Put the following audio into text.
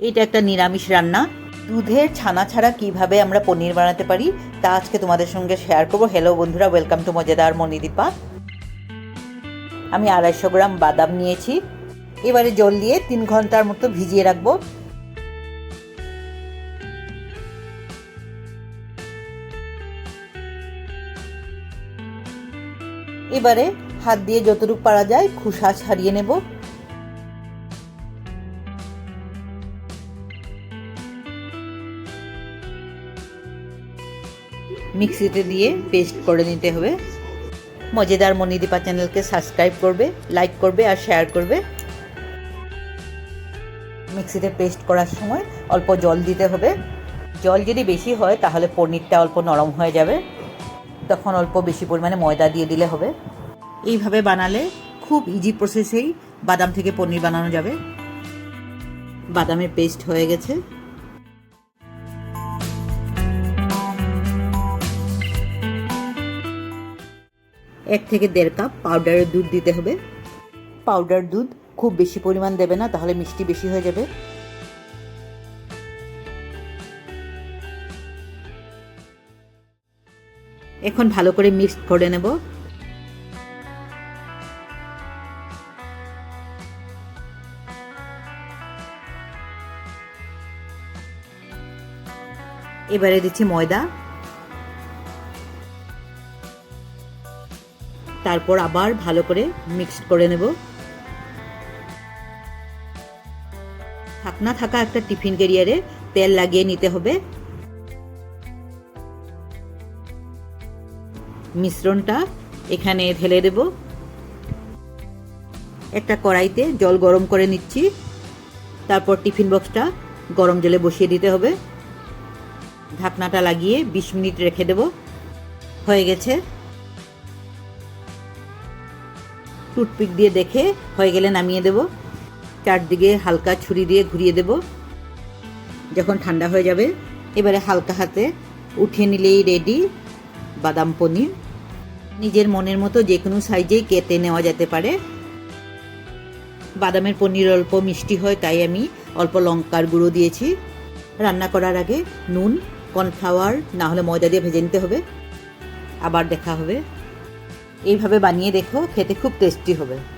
এটা একটা নিরামিষ রান্না। দুধের ছানা ছাড়া কীভাবে আমরা পনির বানাতে পারি, তা আজকে তোমাদের সঙ্গে শেয়ার করব। হ্যালো বন্ধুরা ওয়েলকাম টু মজাদার মনিদীপা আমি আড়াইশো গ্রাম বাদাম নিয়েছি। এবারে জল দিয়ে তিন ঘণ্টার মতো ভিজিয়ে রাখব। এবারে হাত দিয়ে যতটুকু পারা যায় খুসা ছাড়িয়ে নেব। মিক্সিতে দিয়ে পেস্ট করে নিতে হবে। মজেদার মনিদীপা চ্যানেলকে সাবস্ক্রাইব করবে, লাইক করবে আর শেয়ার করবে। মিক্সিতে পেস্ট করার সময় অল্প জল দিতে হবে। জল যদি বেশি হয় তাহলে পনিরটা অল্প নরম হয়ে যাবে। তখন অল্প বেশি পরিমাণে ময়দা দিয়ে দিলে হবে। এইভাবে বানালে খুব ইজি প্রসেসেই বাদাম থেকে পনির বানানো যাবে। বাদামের পেস্ট হয়ে গেছে। এক থেকে দেড় কাপ পাউডারের দুধ দিতে হবে। পাউডার দুধ খুব বেশি পরিমাণ দেবে না তাহলে মিষ্টি বেশি হয়ে যাবে। এখন ভালো করে মিক্স করে নেব। এবারে দিচ্ছি ময়দা। তারপর আবার ভালো করে মিক্সড করে নেব। ঢাকনা থাকা একটা টিফিন ক্যারিয়ারে তেল লাগিয়ে নিতে হবে। মিশ্রণটা এখানে ঢেলে দেব। একটা কড়াইতে জল গরম করে নিচ্ছি। তারপর টিফিন বক্সটা গরম জলে বসিয়ে দিতে হবে। ঢাকনাটা লাগিয়ে বিশ মিনিট রেখে দেব। হয়ে গেছে। টুথপিক দিয়ে দেখে হয়ে গেলে নামিয়ে দেব। চারদিকে হালকা ছুরি দিয়ে ঘুরিয়ে দেব। যখন ঠান্ডা হয়ে যাবে, এবারে হালকা হাতে উঠিয়ে নিলেই রেডি বাদাম পনির। নিজের মনের মতো যে কোনো সাইজেই কেটে নেওয়া যেতে পারে। বাদামের পনির অল্প মিষ্টি হয়, তাই আমি অল্প লঙ্কার গুঁড়ো দিয়েছি। রান্না করার আগে নুন, কর্নফ্লাওয়ার, না হলে ময়দা দিয়ে ভেজে নিতে হবে। আবার দেখা হবে। এইভাবে বানিয়ে দেখো খেতে খুব টেস্টি হবে।